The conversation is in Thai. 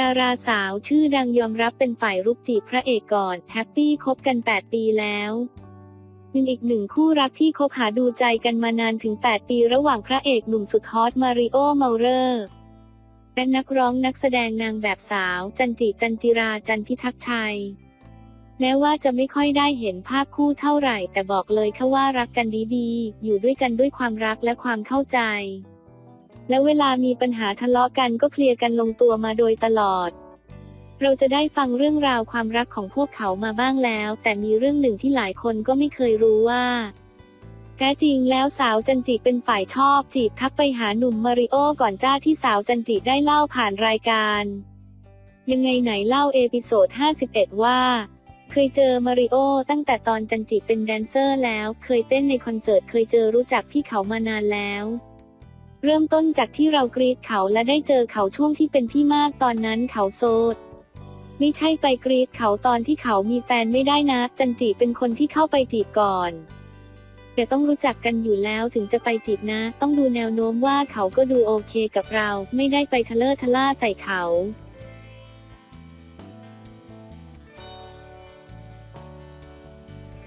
ดาราสาวชื่อดังยอมรับเป็นฝ่ายรุกจีบพระเอกก่อน แฮปปี้คบกัน 8 ปีแล้วเป็นอีกหนึ่งคู่รักที่คบหาดูใจกันมานานถึง 8 ปีระหว่างพระเอกหนุ่มสุดฮอตมาริโอเมาเรอร์และนักร้องนักแสดงนางแบบสาว จันจิจันจิราจันพิทักษ์ชัยแม้ว่าจะไม่ค่อยได้เห็นภาพคู่เท่าไหร่ แต่บอกเลยค่ะว่ารักกันดีๆ อยู่ด้วยกันด้วยความรักและความเข้าใจ และเวลามีปัญหาทะเลาะกันก็เคลียร์กันลงตัวมาโดยตลอด เราจะได้ฟังเรื่องราวความรักของพวกเขามาบ้างแล้ว แต่มีเรื่องหนึ่งที่หลายคนก็ไม่เคยรู้ว่า แท้จริงแล้วสาวจันจิเป็นฝ่ายชอบจีบทักไปหาหนุ่มมาริโอก่อนจ้าที่สาวจันจิได้เล่าผ่านรายการ ยังไงไหนเล่าเอพิโซด 51 ว่าเคยเจอมาริโอตั้งแต่ตอนจันจิเป็นแดนเซอร์แล้ว เคยเต้นในคอนเสิร์ต เคยเจอรู้จักพี่เขามานานแล้ว เริ่มต้นจากที่เรากรีดเขาและได้เจอเขาช่วงที่เป็นพี่มากตอนนั้นเขาโสดไม่ใช่ไปกรีดเขาตอนที่เขามีแฟนไม่ได้นะ จันจีเป็นคนที่เข้าไปจีบก่อนแต่ต้องรู้จักกันอยู่แล้วถึงจะไปจีบนะ ต้องดูแนวโน้มว่าเขาก็ดูโอเคกับเรา ไม่ได้ไปทะเลอร์ทะล่าใส่เขา